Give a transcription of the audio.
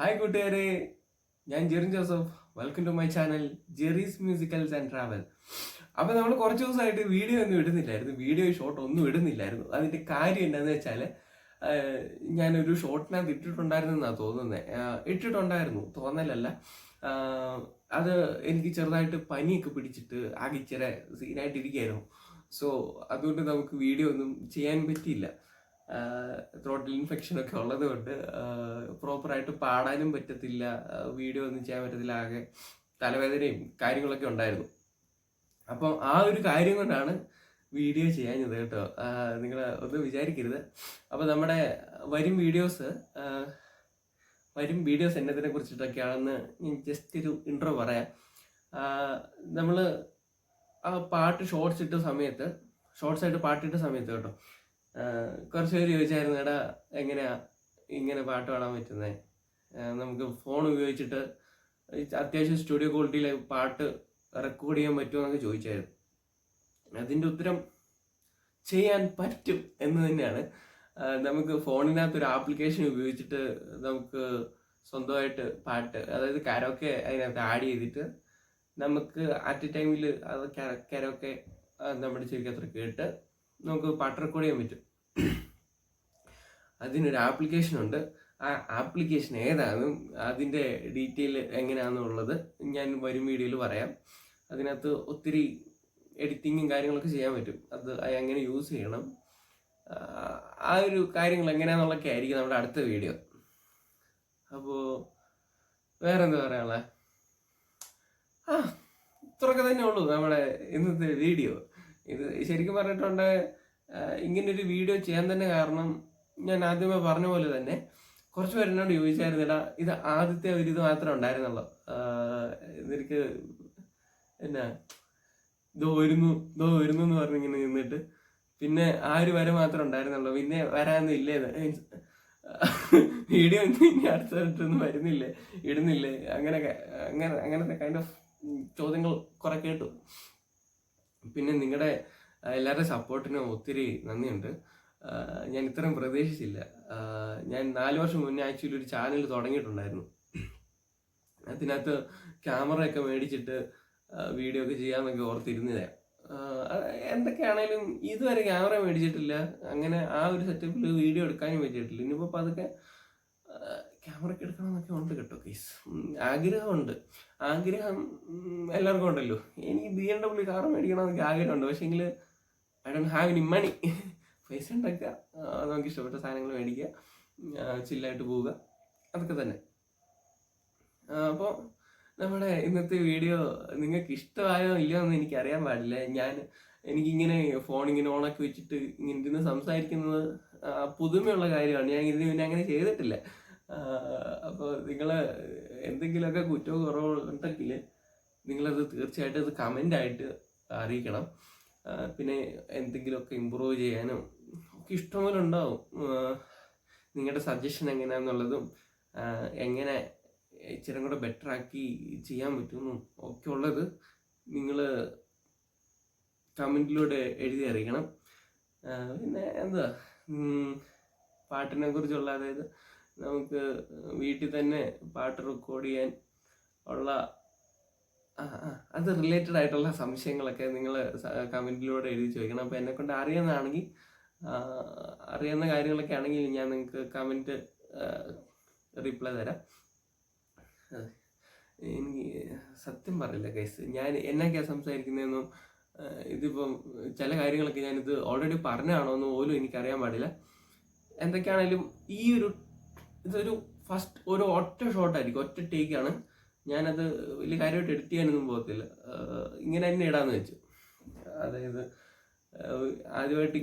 Hi കൂട്ടുകാരെ ഞാൻ Jerin Joseph. Welcome to my channel Jeri's musicals and travel അപ്പോൾ നമ്മൾ കുറച്ച് ദിവസമായിട്ട് വീഡിയോ ഒന്നും ഇടുന്നില്ലായിരുന്നു. വീഡിയോ ഷോർട്ട് ഒന്നും ഇടുന്നില്ലായിരുന്നു. അതിന്റെ കാര്യം എന്താണെന്ന് വെച്ചാൽ ഞാനൊരു ഷോർട്ടിനകത്ത് ഇട്ടിട്ടുണ്ടായിരുന്നെന്നാണ് തോന്നുന്നത് ഇട്ടിട്ടുണ്ടായിരുന്നു. തോന്നലല്ല. അത് എനിക്ക് ചെറുതായിട്ട് പനിയൊക്കെ പിടിച്ചിട്ട് ആകെ ഇച്ചിരി സീനായിട്ടിരിക്കുകയായിരുന്നു സോ അതുകൊണ്ട് നമുക്ക് വീഡിയോ ഒന്നും ചെയ്യാൻ പറ്റിയില്ല. ത്രോട്ടിൽ ഇൻഫെക്ഷൻ ഒക്കെ ഉള്ളത് കൊണ്ട് പ്രോപ്പറായിട്ട് പാടാനും പറ്റത്തില്ല. വീഡിയോ ഒന്നും ചെയ്യാൻ പറ്റത്തില്ല. ആകെ തലവേദനയും കാര്യങ്ങളൊക്കെ ഉണ്ടായിരുന്നു. അപ്പം ആ ഒരു കാര്യം കൊണ്ടാണ് വീഡിയോ ചെയ്യാഞ്ഞത് കേട്ടോ. നിങ്ങൾ ഒന്ന് വിചാരിക്കരുത്. അപ്പോൾ നമ്മുടെ വരും വീഡിയോസ് വരും വീഡിയോസ് എന്നതിനെ കുറിച്ചിട്ടൊക്കെയാണെന്ന് ജസ്റ്റ് ഒരു ഇൻട്രോ പറയാം. നമ്മൾ ആ പാട്ട് ഷോർട്സ് ഇട്ട സമയത്ത് ഷോർട്സ് ആയിട്ട് പാട്ടിട്ട സമയത്ത് കേട്ടോ കുറച്ച് പേര് ചോദിച്ചായിരുന്നു എടാ എങ്ങനെയാ ഇങ്ങനെ പാട്ട് പാടാൻ പറ്റുന്നത് നമുക്ക് ഫോൺ ഉപയോഗിച്ചിട്ട് അത്യാവശ്യം സ്റ്റുഡിയോ ക്വാളിറ്റിയിൽ പാട്ട് റെക്കോർഡ് ചെയ്യാൻ പറ്റുമോ എന്നൊക്കെ ചോദിച്ചായിരുന്നു. അതിന്റെ ഉത്തരം ചെയ്യാൻ പറ്റും എന്ന് തന്നെയാണ്. നമുക്ക് ഫോണിനകത്ത് ഒരു ആപ്ലിക്കേഷൻ ഉപയോഗിച്ചിട്ട് നമുക്ക് സ്വന്തമായിട്ട് പാട്ട് അതായത് കരോക്കെ അതിനകത്ത് ആഡ് ചെയ്തിട്ട് നമുക്ക് അറ്റ് എ ടൈമിൽ അത് കരോക്കെ നമ്മുടെ ചെവിക്കത്ര കേട്ട് നമുക്ക് പാട്ട് റെക്കോർഡ് ചെയ്യാൻ പറ്റും. അതിനൊരു ആപ്ലിക്കേഷൻ ഉണ്ട്. ആ ആപ്ലിക്കേഷൻ ഏതാണെന്നും അതിന്റെ ഡീറ്റെയിൽ എങ്ങനെയാണെന്നുള്ളത് ഞാൻ വരും വീഡിയോയിൽ പറയാം. അതിനകത്ത് ഒത്തിരി എഡിറ്റിങ്ങും കാര്യങ്ങളൊക്കെ ചെയ്യാൻ പറ്റും. അത് എങ്ങനെ യൂസ് ചെയ്യണം? ആ ഒരു കാര്യങ്ങൾ എങ്ങനെയാണെന്നുള്ളൊക്കെ ആയിരിക്കും നമ്മുടെ അടുത്ത വീഡിയോ. അപ്പോൾ വേറെന്താ പറയാനുള്ള? ആ ഇത്രയൊക്കെ തന്നെ ഉള്ളൂ നമ്മുടെ ഇന്നത്തെ വീഡിയോ. ഇത് ശരിക്കും പറഞ്ഞിട്ടുണ്ട് ഇങ്ങനൊരു വീഡിയോ ചെയ്യാൻ തന്നെ കാരണം ഞാൻ ആദ്യമേ പറഞ്ഞ പോലെ തന്നെ കുറച്ച് പേരെന്നോട് ചോദിച്ചായിരുന്നില്ല ഇത് ആദ്യത്തെ ഒരു ഇത് മാത്രമേ ഉണ്ടായിരുന്നുള്ളൂ. എനിക്ക് എന്നാ ഇതോ വരുന്നു ഇതോ വരുന്നു എന്ന് പറഞ്ഞ് ഇങ്ങനെ നിന്നിട്ട് പിന്നെ ആ ഒരു വര മാത്രമേ ഉണ്ടായിരുന്നുള്ളൂ. പിന്നെ വരാനൊന്നും ഇല്ലേന്ന് വീഡിയോ ഒന്നും ഇനി അടുത്തടുത്തൊന്നും വരുന്നില്ലേ? ഇടുന്നില്ലേ? അങ്ങനെ അങ്ങനെ അങ്ങനത്തെ കൈൻഡ് ഓഫ് ചോദ്യങ്ങൾ കുറെ കേട്ടു. പിന്നെ നിങ്ങളുടെ എല്ലാവരുടെ സപ്പോർട്ടിന് ഒത്തിരി നന്ദിയുണ്ട്. ഞാൻ ഇത്രയും പ്രതീക്ഷിച്ചില്ല. ഞാൻ നാല് വർഷം മുന്നേ ആക്ച്വലി ഒരു ചാനൽ തുടങ്ങിയിട്ടുണ്ടായിരുന്നു. അതിനകത്ത് ക്യാമറയൊക്കെ മേടിച്ചിട്ട് വീഡിയോ ഒക്കെ ചെയ്യാമെന്നൊക്കെ ഓർത്തിരുന്നില്ല എന്തൊക്കെയാണേലും ഇതുവരെ ക്യാമറ മേടിച്ചിട്ടില്ല. അങ്ങനെ ആ ഒരു സെറ്റപ്പിൽ വീഡിയോ എടുക്കാനും പറ്റിയിട്ടില്ല. ഇനിയിപ്പോൾ അതൊക്കെ ക്യാമറ ഒക്കെ എടുക്കണമെന്നൊക്കെ ഉണ്ട് കേട്ടോ കേസ് ആഗ്രഹമുണ്ട്. ആഗ്രഹം എല്ലാവർക്കും ഉണ്ടല്ലോ. എനിക്ക് ബി എം ഡബ്ല്യു കാർ മേടിക്കണമെന്നൊക്കെ ആഗ്രഹമുണ്ട്. പക്ഷേ എങ്കിൽ I don't have any money പൈസ ഉണ്ടാക്കുക നമുക്ക് ഇഷ്ടപ്പെട്ട സാധനങ്ങൾ മേടിക്കുക ചില്ലായിട്ട് പോവുക. അതൊക്കെ തന്നെ. അപ്പോൾ നമ്മുടെ ഇന്നത്തെ വീഡിയോ നിങ്ങൾക്ക് ഇഷ്ടമായോ ഇല്ലയോ എന്ന് എനിക്ക് അറിയാൻ പാടില്ല. ഞാൻ എനിക്കിങ്ങനെ ഫോൺ ഇങ്ങനെ ഓണാക്കി വെച്ചിട്ട് ഇങ്ങനെ ഇരുന്ന് സംസാരിക്കുന്നത് പുതുമയുള്ള കാര്യമാണ്. ഞാൻ ഇതിന് പിന്നെ അങ്ങനെ ചെയ്തിട്ടില്ല. അപ്പോൾ നിങ്ങൾ എന്തെങ്കിലുമൊക്കെ കുറ്റോ കുറവോ ഉണ്ടെങ്കിൽ നിങ്ങളത് തീർച്ചയായിട്ടും അത് കമന്റ് ആയിട്ട് അറിയിക്കണം പിന്നെ എന്തെങ്കിലുമൊക്കെ ഇമ്പ്രൂവ് ചെയ്യാനും ഒക്കെ ഇഷ്ടംപോലെ ഉണ്ടാവും. നിങ്ങളുടെ സജഷൻ എങ്ങനെയാണെന്നുള്ളതും എങ്ങനെ ഇച്ചിരി കൂടെ ബെറ്റർ ആക്കി ചെയ്യാൻ പറ്റുന്നു ഒക്കെ ഉള്ളത് നിങ്ങൾ കമന്റിലൂടെ എഴുതി അറിയിക്കണം. പിന്നെ എന്താ പാട്ടിനെ കുറിച്ചുള്ള അതായത് നമുക്ക് വീട്ടിൽ തന്നെ പാട്ട് റെക്കോർഡ് ചെയ്യാൻ ഉള്ള അത് റിലേറ്റഡ് ആയിട്ടുള്ള സംശയങ്ങളൊക്കെ നിങ്ങൾ കമന്റിലൂടെ എഴുതി ചോദിക്കണം. അപ്പോൾ എന്നെ കൊണ്ട് അറിയുന്നതാണെങ്കിൽ അറിയുന്ന കാര്യങ്ങളൊക്കെ ആണെങ്കിൽ ഞാൻ നിങ്ങൾക്ക് കമന്റ് റിപ്ലൈ തരാം. എനിക്ക് സത്യം പറയില്ല കേസ് ഞാൻ എന്നൊക്കെയാണ് സംസാരിക്കുന്നതെന്നും ഇതിപ്പം ചില കാര്യങ്ങളൊക്കെ ഞാനിത് ഓൾറെഡി പറഞ്ഞാണോ എന്ന് പോലും എനിക്കറിയാൻ പാടില്ല. എന്തൊക്കെയാണേലും ഈ ഒരു ഇതൊരു ഫസ്റ്റ് ഒരു ഒറ്റ ഷോട്ടായിരിക്കും ഒറ്റ ടേക്കാണ് ഞാനത് വലിയ കാര്യമായിട്ട് എഡിറ്റ് ചെയ്യാനൊന്നും പോകത്തില്ല. ഇങ്ങനെ തന്നെ ഇടാന്ന് വെച്ചു. അതായത് ആദ്യമായിട്ട്